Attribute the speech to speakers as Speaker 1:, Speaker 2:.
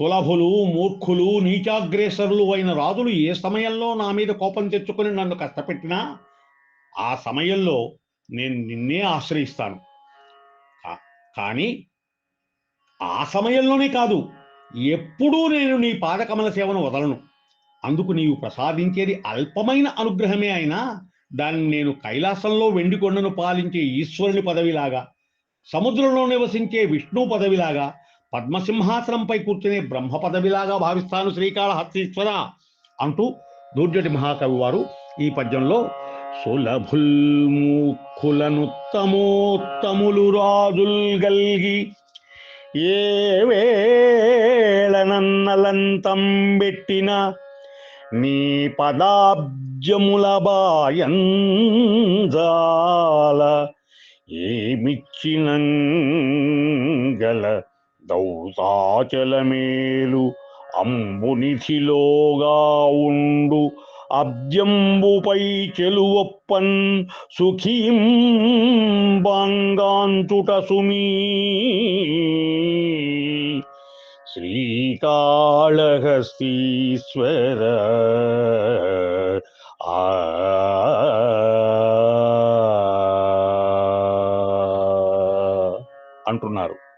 Speaker 1: సులభులు మూర్ఖులు నీచాగ్రేసరులు అయిన రాజులు ఏ సమయంలో నా మీద కోపం తెచ్చుకొని నన్ను కష్టపెట్టినా ఆ సమయంలో నేను నిన్నే ఆశ్రయిస్తాను. కానీ ఆ సమయంలోనే కాదు ఎప్పుడూ నేను నీ పాదకమల సేవను వదలను. అందుకు నీవు ప్రసాదించేది అల్పమైన అనుగ్రహమే అయినా దాన్ని నేను కైలాసంలో వెండి కొండను పాలించే ఈశ్వరుని పదవిలాగా సముద్రంలో నివసించే విష్ణు పదవిలాగా పద్మసింహాసనంపై కూర్చునే బ్రహ్మ పదవిలాగా భావిస్తాను శ్రీకాళహస్తీశ్వర అంటూ దూర్జటి మహాకవి వారు ఈ పద్యంలో సులభుల్ముఖులనుత్తమోత్తములు రాజుల్ గల్గి ఏ వేళనన్నలంతం పెట్టిన నీ పదాబ్జముల బాయంజాల ఏమిచ్చిన గల దౌతాచలమేలు. అంబునిధిలోగా ఉండు. అబ్జంబుపై చెలువప్పన్ సుఖీం బాంగాంచుట సుమీ. శ్రీకాళహస్తీశ్వర. ఆ. అంటున్నారు.